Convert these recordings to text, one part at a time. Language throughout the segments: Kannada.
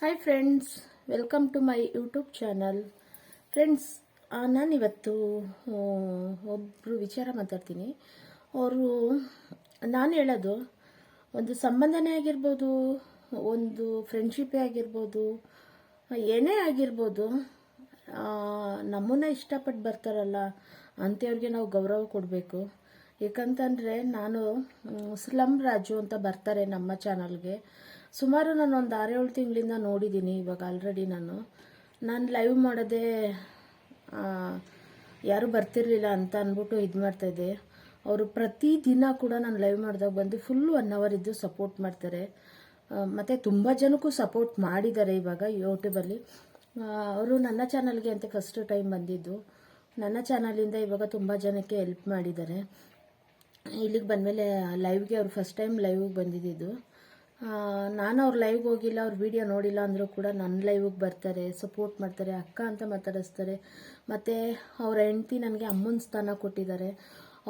Hi friends welcome to my YouTube channel friends ನಾನಿವತ್ತು ಒಬ್ಬರು ವಿಚಾರ ಮಾತಾಡ್ತೀನಿ. ಅವರು, ನಾನು ಹೇಳೋದು, ಒಂದು ಸಂಬಂಧನೇ ಆಗಿರ್ಬೋದು, ಒಂದು ಫ್ರೆಂಡ್ಶಿಪ್ಪೇ ಆಗಿರ್ಬೋದು, ಏನೇ ಆಗಿರ್ಬೋದು ನಮ್ಮನ್ನ ಇಷ್ಟಪಟ್ಟು ಬರ್ತಾರಲ್ಲ, ಅಂಥವ್ರಿಗೆ ನಾವು ಗೌರವ ಕೊಡಬೇಕು. ಏಕಂತಂದರೆ ನಾನು ಸ್ಲಮ್ ರಾಜು ಅಂತ ಬರ್ತಾರೆ ನಮ್ಮ ಚಾನಲ್ಗೆ ಸುಮಾರು ನಾನು ಒಂದು ಆರೇಳು ತಿಂಗಳಿಂದ ನೋಡಿದ್ದೀನಿ ಇವಾಗ ಆಲ್ರೆಡಿ ನಾನು. ನಾನು ಲೈವ್ ಮಾಡೋದೇ ಯಾರು ಬರ್ತಿರ್ಲಿಲ್ಲ ಅಂತ ಅಂದ್ಬಿಟ್ಟು ಇದು ಮಾಡ್ತಾಯಿದ್ದೆ ಅವರು ಪ್ರತಿ ದಿನ ಕೂಡ ನಾನು ಲೈವ್ ಮಾಡಿದಾಗ ಬಂದು ಫುಲ್ ಒನ್ ಅವರ್ ಇದ್ದು ಸಪೋರ್ಟ್ ಮಾಡ್ತಾರೆ. ಮತ್ತು ತುಂಬ ಜನಕ್ಕೂ ಸಪೋರ್ಟ್ ಮಾಡಿದ್ದಾರೆ ಇವಾಗ ಯೂಟ್ಯೂಬಲ್ಲಿ ಅವರು ನನ್ನ ಚಾನಲ್ಗೆ ಅಂತ ಫಸ್ಟ್ ಟೈಮ್ ಬಂದಿದ್ದು. ನನ್ನ ಚಾನಲಿಂದ ಇವಾಗ ತುಂಬ ಜನಕ್ಕೆ ಹೆಲ್ಪ್ ಮಾಡಿದ್ದಾರೆ. ಇಲ್ಲಿಗೆ ಬಂದಮೇಲೆ ಲೈವ್ಗೆ ಅವರು ಫಸ್ಟ್ ಟೈಮ್ ಲೈವ್ಗೆ ಬಂದಿದ್ದು. ನಾನು ಅವ್ರ ಲೈವ್ಗೆ ಹೋಗಿಲ್ಲ, ಅವ್ರ ವಿಡಿಯೋ ನೋಡಿಲ್ಲ ಅಂದರೂ ಕೂಡ ನನ್ನ ಲೈವಿಗೆ ಬರ್ತಾರೆ ಸಪೋರ್ಟ್ ಮಾಡ್ತಾರೆ, ಅಕ್ಕ ಅಂತ ಮಾತಾಡಿಸ್ತಾರೆ. ಮತ್ತು ಅವ್ರ ಹೆಂಡತಿ ನನಗೆ ಅಮ್ಮನ ಸ್ಥಾನ ಕೊಟ್ಟಿದ್ದಾರೆ.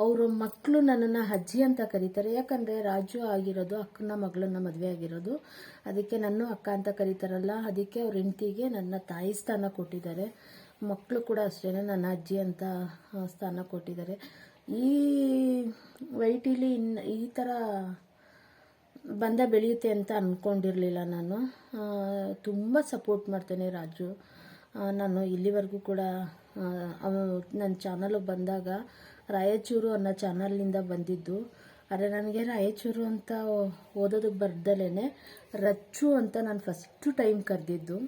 ಅವರ ಮಕ್ಕಳು ನನ್ನನ್ನು ಅಜ್ಜಿ ಅಂತ ಕರೀತಾರೆ. ಯಾಕಂದರೆ ರಾಜು ಆಗಿರೋದು, ಅಕ್ಕನ ಮಗಳನ್ನ ಮದುವೆ ಆಗಿರೋದು. ಅದಕ್ಕೆ ನನ್ನ ಅಕ್ಕ ಅಂತ ಕರೀತಾರಲ್ಲ, ಅದಕ್ಕೆ ಅವ್ರ ಹೆಂಡತಿಗೆ ನನ್ನ ತಾಯಿ ಸ್ಥಾನ ಕೊಟ್ಟಿದ್ದಾರೆ. ಮಕ್ಕಳು ಕೂಡ ಅಷ್ಟೇ ನನ್ನ ಅಜ್ಜಿ ಅಂತ ಸ್ಥಾನ ಕೊಟ್ಟಿದ್ದಾರೆ. ಈ ವೈಟಿಲಿ ಇನ್ನು ಈ ಥರ ಬಂದ ಬೆಳೆಯುತ್ತೆ ಅಂತ ಅಂದ್ಕೊಂಡಿರಲಿಲ್ಲ ನಾನು. ತುಂಬ ಸಪೋರ್ಟ್ ಮಾಡ್ತೇನೆ ರಾಜು. ನಾನು ಇಲ್ಲಿವರೆಗೂ ಕೂಡ ನನ್ನ ಚಾನಲ್ಗೆ ಬಂದಾಗ ರಾಯಚೂರು ಅನ್ನೋ ಚಾನಲ್ನಿಂದ ಬಂದಿದ್ದು. ಆದರೆ ನನಗೆ ರಾಯಚೂರು ಅಂತ ಓದೋದಕ್ಕೆ ಬರ್ದಲೇ ರಚ್ಚು ಅಂತ ನಾನು ಫಸ್ಟು ಟೈಮ್ ಕರೆದಿದ್ದು.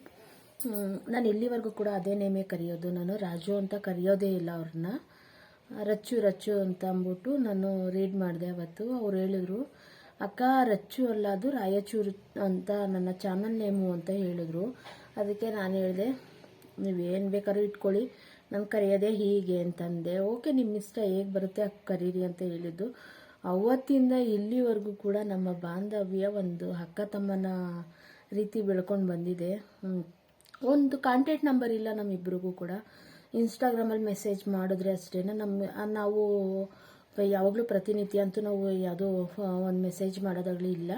ನಾನು ಇಲ್ಲಿವರೆಗೂ ಕೂಡ ಅದೇ ನೇಮೇ ಕರೆಯೋದು. ನಾನು ರಾಜು ಅಂತ ಕರೆಯೋದೇ ಇಲ್ಲ ಅವ್ರನ್ನ. ರಚ್ಚು ರಚ್ಚು ಅಂತ ಅಂದ್ಬಿಟ್ಟು ನಾನು ರೀಡ್ ಮಾಡಿದೆ ಅವತ್ತು. ಅವ್ರು ಹೇಳಿದ್ರು ಅಕ್ಕ ರಚ್ಚು ಅಲ್ಲ ಅದು ರಾಯಚೂರು ಅಂತ ನನ್ನ ಚಾನಲ್ ನೇಮು ಅಂತ ಹೇಳಿದ್ರು. ಅದಕ್ಕೆ ನಾನು ಹೇಳಿದೆ, ನೀವು ಏನು ಬೇಕಾದ್ರೂ ಇಟ್ಕೊಳ್ಳಿ. ನಾನು ಕರೆಯೋದೇ ಹೀಗೆ ಅಂತಂದೆ. ಓಕೆ ನಿಮ್ಮ ಇಷ್ಟ ಹೇಗೆ ಬರುತ್ತೆ ಅಕ್ಕ ಕರೀರಿ ಅಂತ ಹೇಳಿದ್ದು. ಅವತ್ತಿಂದ ಇಲ್ಲಿವರೆಗೂ ಕೂಡ ನಮ್ಮ ಬಾಂಧವ್ಯ ಒಂದು ಅಕ್ಕ ತಮ್ಮನ ರೀತಿ ಬೆಳ್ಕೊಂಡು ಬಂದಿದೆ. ಒಂದು ಕಾಂಟ್ಯಾಕ್ಟ್ ನಂಬರ್ ಇಲ್ಲ ನಮ್ಮಿಬ್ರಿಗೂ ಕೂಡ. ಇನ್ಸ್ಟಾಗ್ರಾಮಲ್ಲಿ ಮೆಸೇಜ್ ಮಾಡಿದ್ರೆ ಅಷ್ಟೇ ನಮ್ಮ ನಾವು ಯಾವಾಗಲೂ ಪ್ರತಿನಿತ್ಯ ಅಂತೂ ನಾವು ಯಾವುದೋ ಒಂದು ಮೆಸೇಜ್ ಮಾಡೋದಾಗಲಿ ಇಲ್ಲ.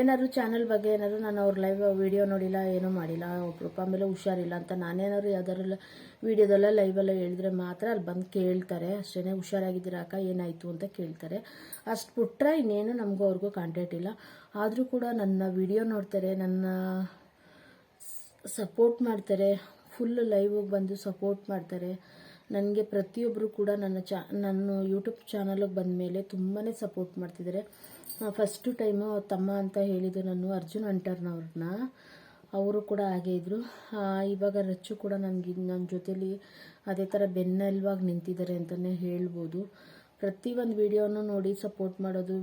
ಏನಾದ್ರು ಚಾನಲ್ ಬಗ್ಗೆ ಏನಾದ್ರು ನಾನು ಅವ್ರ ಲೈವ್ ವಿಡಿಯೋ ನೋಡಿಲ್ಲ, ಏನೂ ಮಾಡಿಲ್ಲ ಒಬ್ಬರಪ್ಪ ಆಮೇಲೆ ಹುಷಾರಿಲ್ಲ ಅಂತ ನಾನೇನಾದ್ರು ಯಾವ್ದಾರಲ್ಲ ವೀಡಿಯೋದೆಲ್ಲ ಲೈವೆಲ್ಲ ಹೇಳಿದ್ರೆ ಮಾತ್ರ ಅಲ್ಲಿ ಬಂದು ಕೇಳ್ತಾರೆ. ಅಷ್ಟೇ ಹುಷಾರಾಗಿದ್ದೀರಾ ಅಕ್ಕ, ಏನಾಯಿತು ಅಂತ ಕೇಳ್ತಾರೆ. ಅಷ್ಟು ಬಿಟ್ರೆ ಇನ್ನೇನು ನಮಗೂ ಅವ್ರಿಗೂ ಕಾಂಟ್ಯಾಕ್ಟ್ ಇಲ್ಲ. ಆದರೂ ಕೂಡ ನನ್ನ ವಿಡಿಯೋ ನೋಡ್ತಾರೆ, ನನ್ನ ಸಪೋರ್ಟ್ ಮಾಡ್ತಾರೆ. ಫುಲ್ ಲೈವಿಗೆ ಬಂದು ಸಪೋರ್ಟ್ ಮಾಡ್ತಾರೆ. ನನಗೆ ಪ್ರತಿಯೊಬ್ಬರು ಕೂಡ ನನ್ನ ಚಾ, ನನ್ನ ಯೂಟ್ಯೂಬ್ ಚಾನಲಿಗೆ ಬಂದ ಮೇಲೆ ತುಂಬಾ ಸಪೋರ್ಟ್ ಮಾಡ್ತಿದ್ದಾರೆ ಫಸ್ಟು ಟೈಮು ತಮ್ಮ ಅಂತ ಹೇಳಿದ್ದು ನಾನು ಅರ್ಜುನ್ ಅಂಟರ್ನವ್ರನ್ನ. ಅವರು ಕೂಡ ಹಾಗೆ ಇದ್ದರು ಇವಾಗ ರಚ್ಚು ಕೂಡ ನನಗೆ ನನ್ನ ಜೊತೇಲಿ ಅದೇ ಥರ ಬೆನ್ನೆಲುವಾಗಿ ನಿಂತಿದ್ದಾರೆ ಅಂತಲೇ ಹೇಳ್ಬೋದು. ಪ್ರತಿ ಒಂದು ವಿಡಿಯೋನು ನೋಡಿ ಸಪೋರ್ಟ್ ಮಾಡೋದು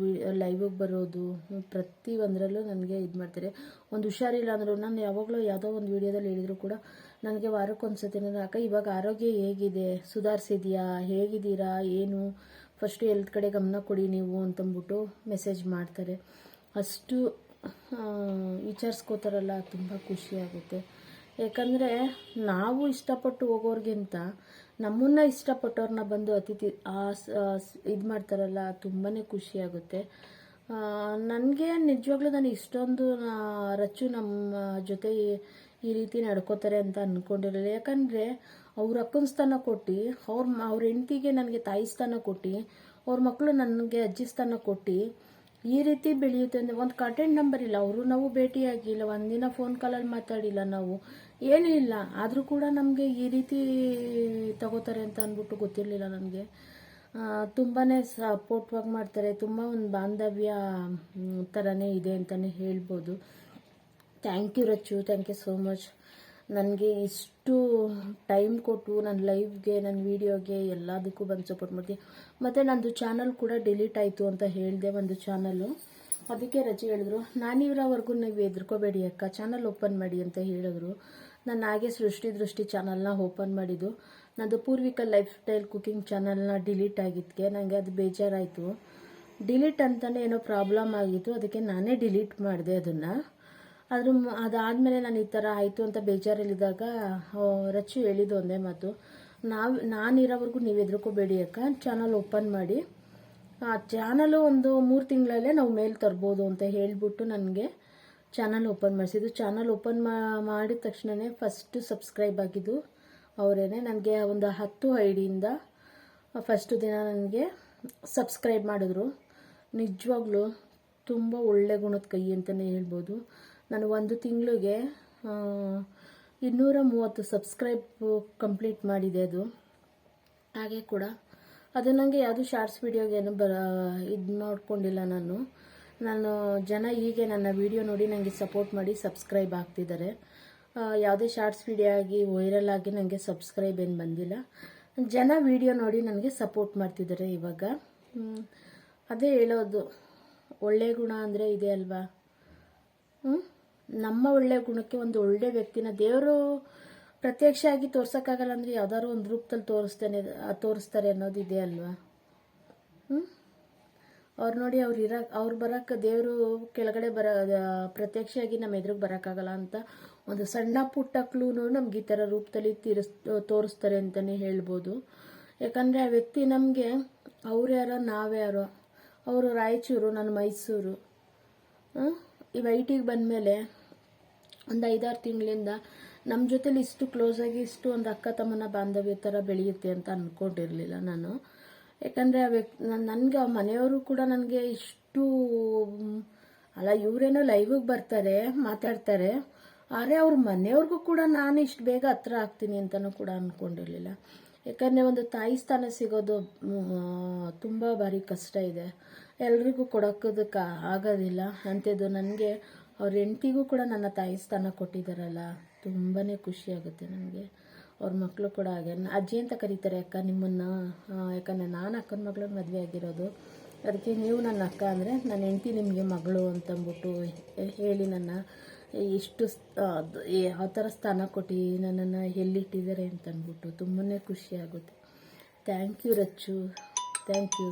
ಲೈವಿಗೆ ಬರೋದು, ಪ್ರತಿ ಒಂದರಲ್ಲೂ ನನಗೆ ಇದು ಮಾಡ್ತಾರೆ. ಒಂದು ಹುಷಾರಿಲ್ಲ ಅಂದರೂ, ನಾನು ಯಾವಾಗಲೂ ಯಾವುದೋ ಒಂದು ವಿಡಿಯೋದಲ್ಲಿ ಹೇಳಿದರೂ ಕೂಡ ನನಗೆ ವಾರಕ್ಕೊಂದ್ಸತಿ ನನ್ನ ಅಕ್ಕ ಇವಾಗ ಆರೋಗ್ಯ ಹೇಗಿದೆ? ಸುಧಾರಿಸಿದ್ಯಾ? ಹೇಗಿದ್ದೀರಾ? ಏನು? ಫಸ್ಟು ಎಲ್ತ್ ಕಡೆ ಗಮನ ಕೊಡಿ ನೀವು ಅಂತಂದ್ಬಿಟ್ಟು ಮೆಸೇಜ್ ಮಾಡ್ತಾರೆ. ಅಷ್ಟು ಆ, ವಿಚಾರಿಸ್ಕೋತಾರಲ್ಲ ತುಂಬ ಖುಷಿಯಾಗುತ್ತೆ ಯಾಕಂದರೆ ನಾವು ಇಷ್ಟಪಟ್ಟು ಹೋಗೋರ್ಗಿಂತ ನಮ್ಮನ್ನ ಇಷ್ಟಪಟ್ಟವ್ರನ್ನ ಬಂದು ಅತಿಥಿ ಇದು ಮಾಡ್ತಾರಲ್ಲ ತುಂಬಾ ಖುಷಿಯಾಗುತ್ತೆ ನನಗೆ ನಿಜವಾಗ್ಲೂ ನಾನು ಇಷ್ಟೊಂದು ಆ, ರಚ್ಚು ನಮ್ಮ ಜೊತೆ ಈ- ರೀತಿ ನಡ್ಕೋತಾರೆ ಅಂತ ಅಂದ್ಕೊಂಡಿರಲಿಲ್ಲ ಯಾಕಂದರೆ ಅವ್ರ ಅಕ್ಕನ ಸ್ಥಾನ ಕೊಟ್ಟು, ಅವ್ರ ಅವ್ರ ಹೆಂಡತಿಗೆ ನನಗೆ ತಾಯಿ ಸ್ಥಾನ ಕೊಟ್ಟು, ಅವ್ರ ಮಕ್ಕಳು ನನಗೆ ಅಜ್ಜಿ ಸ್ಥಾನ ಕೊಟ್ಟು, ಈ ರೀತಿ ಬೆಳೆಯುತ್ತೆ ಅಂದರೆ ಒಂದು ಕಾಂಟ್ಯಾಕ್ಟ್ ನಂಬರ್ ಇಲ್ಲ. ಅವರು ನಾವು ಭೇಟಿಯಾಗಿಲ್ಲ, ಒಂದಿನ ಫೋನ್ ಕಾಲಲ್ಲಿ ಮಾತಾಡಿಲ್ಲ ನಾವು. ಏನೂ ಇಲ್ಲ. ಆದರೂ ಕೂಡ ನಮಗೆ ಈ ರೀತಿ ತಗೋತಾರೆ ಅಂತ ಅಂದ್ಬಿಟ್ಟು ಗೊತ್ತಿರಲಿಲ್ಲ ನನಗೆ. ತುಂಬಾ ಸಪೋರ್ಟ್ವಾಗಿ ಮಾಡ್ತಾರೆ. ತುಂಬ ಒಂದು ಬಾಂಧವ್ಯ ಥರನೇ ಇದೆ ಅಂತಲೇ ಹೇಳ್ಬೋದು. Thank you Rachchu, thank you so much. ನನಗೆ ಇಷ್ಟು ಟೈಮ್ ಕೊಟ್ಟು ನನ್ನ ಲೈವ್ಗೆ ನನ್ನ ವೀಡಿಯೋಗೆ ಎಲ್ಲದಕ್ಕೂ ಬಂದು ಸಪೋರ್ಟ್ ಮಾಡ್ತೀನಿ ಮತ್ತು ನಂದು ಚಾನಲ್ ಕೂಡ ಡಿಲೀಟ್ ಆಯಿತು ಅಂತ ಹೇಳಿದೆ ಒಂದು ಚಾನಲ್ಲು ಅದಕ್ಕೆ ರಜೆ ಹೇಳಿದ್ರು, ನಾನಿವರವರೆಗೂ ನೀವು ಎದ್ರುಕೋಬೇಡಿ ಅಕ್ಕ ಚಾನಲ್ ಓಪನ್ ಮಾಡಿ ಅಂತ ಹೇಳಿದ್ರು. ನಾನು ಹಾಗೆ ಸೃಷ್ಟಿ ದೃಷ್ಟಿ ಚಾನಲ್ನ ಓಪನ್ ಮಾಡಿದ್ದು. ನಂದು ಪೂರ್ವಿಕ ಲೈಫ್ ಸ್ಟೈಲ್ ಕುಕಿಂಗ್ ಚಾನಲ್ನ ಡಿಲೀಟ್ ಆಗಿದ್ದಕ್ಕೆ ನನಗೆ ಅದು ಬೇಜಾರಾಯಿತು. ಡಿಲೀಟ್ ಅಂತಲೇ ಏನೋ ಪ್ರಾಬ್ಲಮ್ ಆಗಿತ್ತು, ಅದಕ್ಕೆ ನಾನೇ ಡಿಲೀಟ್ ಮಾಡಿದೆ ಅದನ್ನು. ಅದ್ರ ಮ- ಅದಾದಮೇಲೆ ನಾನು ಈ ಥರ ಆಯಿತು ಅಂತ ಬೇಜಾರಲ್ಲಿದ್ದಾಗ ರಚು ರಚ್ಚು ಹೇಳಿದ್ದು ಒಂದೇ ಮಾತು. ನಾವು ನಾನಿರೋವರೆಗೂ ನೀವು ಹೆದರ್ಕೋಬೇಡಿ ಅಕ್ಕ. ಚಾನಲ್ ಓಪನ್ ಮಾಡಿ. ಆ ಚಾನಲು ಒಂದು ಮೂರು ತಿಂಗಳಲ್ಲೇ ನಾವು ಮೇಲ್ ತರ್ಬೋದು ಅಂತ ಹೇಳಿಬಿಟ್ಟು ನನಗೆ ಚಾನಲ್ ಓಪನ್ ಮಾಡಿಸಿದ್ದು. ಚಾನಲ್ ಓಪನ್ ಮಾಡಿದ ತಕ್ಷಣವೇ ಫಸ್ಟ್ ಸಬ್ಸ್ಕ್ರೈಬ್ ಆಗಿದ್ದು ಅವರೇನೆ ನನಗೆ ಒಂದು ಹತ್ತು ಐಡಿಯಿಂದ ಫಸ್ಟ್ ದಿನ ನನಗೆ ಸಬ್ಸ್ಕ್ರೈಬ್ ಮಾಡಿದ್ರು. ನಿಜವಾಗ್ಲೂ ತುಂಬ ಒಳ್ಳೆ ಗುಣದ ಕೈ ಅಂತಲೇ ಹೇಳ್ಬೋದು. ನಾನು ಒಂದು ತಿಂಗಳಿಗೆ ಇನ್ನೂರ ಮೂವತ್ತು ಸಬ್ಸ್ಕ್ರೈಬ್ ಕಂಪ್ಲೀಟ್ ಮಾಡಿದೆ ಅದು. ಹಾಗೆ ಕೂಡ, ಅದು ನನಗೆ ಯಾವುದು ಶಾರ್ಟ್ಸ್ ವೀಡಿಯೋಗೇನು ಬರ, ಇದು ನೋಡ್ಕೊಂಡಿಲ್ಲ ನಾನು. ನಾನು ಜನ ಹೀಗೆ ನನ್ನ ವಿಡಿಯೋ ನೋಡಿ ನನಗೆ ಸಪೋರ್ಟ್ ಮಾಡಿ ಸಬ್ಸ್ಕ್ರೈಬ್ ಆಗ್ತಿದ್ದಾರೆ ಯಾವುದೇ ಶಾರ್ಟ್ಸ್ ವಿಡಿಯೋ ಆಗಿ ವೈರಲ್ ಆಗಿ ನನಗೆ ಸಬ್ಸ್ಕ್ರೈಬ್ ಏನು ಬಂದಿಲ್ಲ. ಜನ ವಿಡಿಯೋ ನೋಡಿ ನನಗೆ ಸಪೋರ್ಟ್ ಮಾಡ್ತಿದ್ದಾರೆ ಇವಾಗ. ಅದೇ ಹೇಳೋದು. ಒಳ್ಳೆ ಗುಣ ಅಂದರೆ ಇದೆ ಅಲ್ವಾ? ಹ್ಮ್? ನಮ್ಮ ಒಳ್ಳೆ ಗುಣಕ್ಕೆ ಒಂದು ಒಳ್ಳೆ ವ್ಯಕ್ತಿನ ದೇವರು ಪ್ರತ್ಯಕ್ಷ ಆಗಿ ತೋರ್ಸೋಕ್ಕಾಗಲ್ಲ ಅಂದರೆ ಯಾವ್ದಾದ್ರು ಒಂದು ರೂಪದಲ್ಲಿ ತೋರಿಸ್ತಾನೆ, ತೋರಿಸ್ತಾರೆ ಅನ್ನೋದು ಇದೆ ಅಲ್ವಾ? ಹ್ಞೂ ಅವ್ರು ನೋಡಿ ಅವ್ರು ಇರ, ಅವ್ರು ಬರೋಕ್ಕೆ ದೇವರು ಕೆಳಗಡೆ ಬರ ಪ್ರತ್ಯಕ್ಷವಾಗಿ ನಮ್ಮ ಎದುರಿಗೆ ಬರೋಕ್ಕಾಗಲ್ಲ ಅಂತ ಒಂದು ಸಣ್ಣ ಪುಟ್ಟ ಕ್ಲೂನು ನಮ್ಗೆ ಈ ಥರ ರೂಪದಲ್ಲಿ ತೀರಿಸ್, ತೋರಿಸ್ತಾರೆ ಅಂತಲೇ ಹೇಳ್ಬೋದು. ಯಾಕಂದರೆ ಆ ವ್ಯಕ್ತಿ ನಮಗೆ ಅವ್ರು ಯಾರೋ ನಾವ್ಯಾರೋ ಅವರು ರಾಯಚೂರು, ನಾನು ಮೈಸೂರು, ಹ್ಮ್? ಐ ವೈಟಿಗೆ ಬಂದಮೇಲೆ ಒಂದು ಐದಾರು ತಿಂಗಳಿಂದ ನಮ್ಮ ಜೊತೆಲಿ ಇಷ್ಟು ಕ್ಲೋಸಾಗಿ ಇಷ್ಟು ಒಂದು ಅಕ್ಕ ತಮ್ಮನ ಬಾಂಧವ್ಯ ಥರ ಬೆಳೆಯುತ್ತೆ ಅಂತ ಅಂದ್ಕೊಂಡಿರಲಿಲ್ಲ ನಾನು. ಯಾಕಂದರೆ ಆ ವ್ಯಕ್ತಿ ನನಗೆ ಆ ಮನೆಯವರು ಕೂಡ ನನಗೆ ಇಷ್ಟು ಅಲ್ಲ, ಇವರೇನೋ ಲೈವಿಗೆ ಬರ್ತಾರೆ, ಮಾತಾಡ್ತಾರೆ. ಆದರೆ ಅವ್ರ ಮನೆಯವ್ರಿಗೂ ಕೂಡ ನಾನು ಇಷ್ಟು ಬೇಗ ಹತ್ರ ಆಗ್ತೀನಿ ಅಂತಲೂ ಕೂಡ ಅಂದ್ಕೊಂಡಿರಲಿಲ್ಲ ಯಾಕಂದರೆ ಒಂದು ತಾಯಿ ಸ್ಥಾನ ಸಿಗೋದು ತುಂಬ ಭಾರಿ ಕಷ್ಟ ಇದೆ. ಎಲ್ರಿಗೂ ಕೊಡೋಕೋದಕ್ಕೆ ಆಗೋದಿಲ್ಲ. ಅಂಥದ್ದು ನನಗೆ ಅವ್ರ ಹೆಂಡ್ತಿಗೂ ಕೂಡ ನನ್ನ ತಾಯಿ ಸ್ಥಾನ ಕೊಟ್ಟಿದ್ದಾರಲ್ಲ ತುಂಬಾ ಖುಷಿ ಆಗುತ್ತೆ ನನಗೆ. ಅವ್ರ ಮಕ್ಕಳು ಕೂಡ ಹಾಗೆ. ಅಜ್ಜಿ ಅಂತ ಕರೀತಾರೆ, ಅಕ್ಕ, ನಿಮ್ಮನ್ನು ಯಾಕಂದರೆ ನಾನು ಅಕ್ಕನ ಮಗಳ ಮದುವೆ ಆಗಿರೋದು. ಅದಕ್ಕೆ ನೀವು ನನ್ನ ಅಕ್ಕ ಅಂದರೆ ನನ್ನ ಹೆಂಡ್ತಿ ನಿಮಗೆ ಮಗಳು ಅಂತಂದ್ಬಿಟ್ಟು ಹೇಳಿ ನನ್ನ ಇಷ್ಟು ಯಾವ ಥರ ಸ್ಥಾನ ಕೊಟ್ಟು ನನ್ನನ್ನು ಎಲ್ಲಿಟ್ಟಿದ್ದಾರೆ ಅಂತಂದ್ಬಿಟ್ಟು ತುಂಬಾ ಖುಷಿಯಾಗುತ್ತೆ thank you Rachchu. Thank you.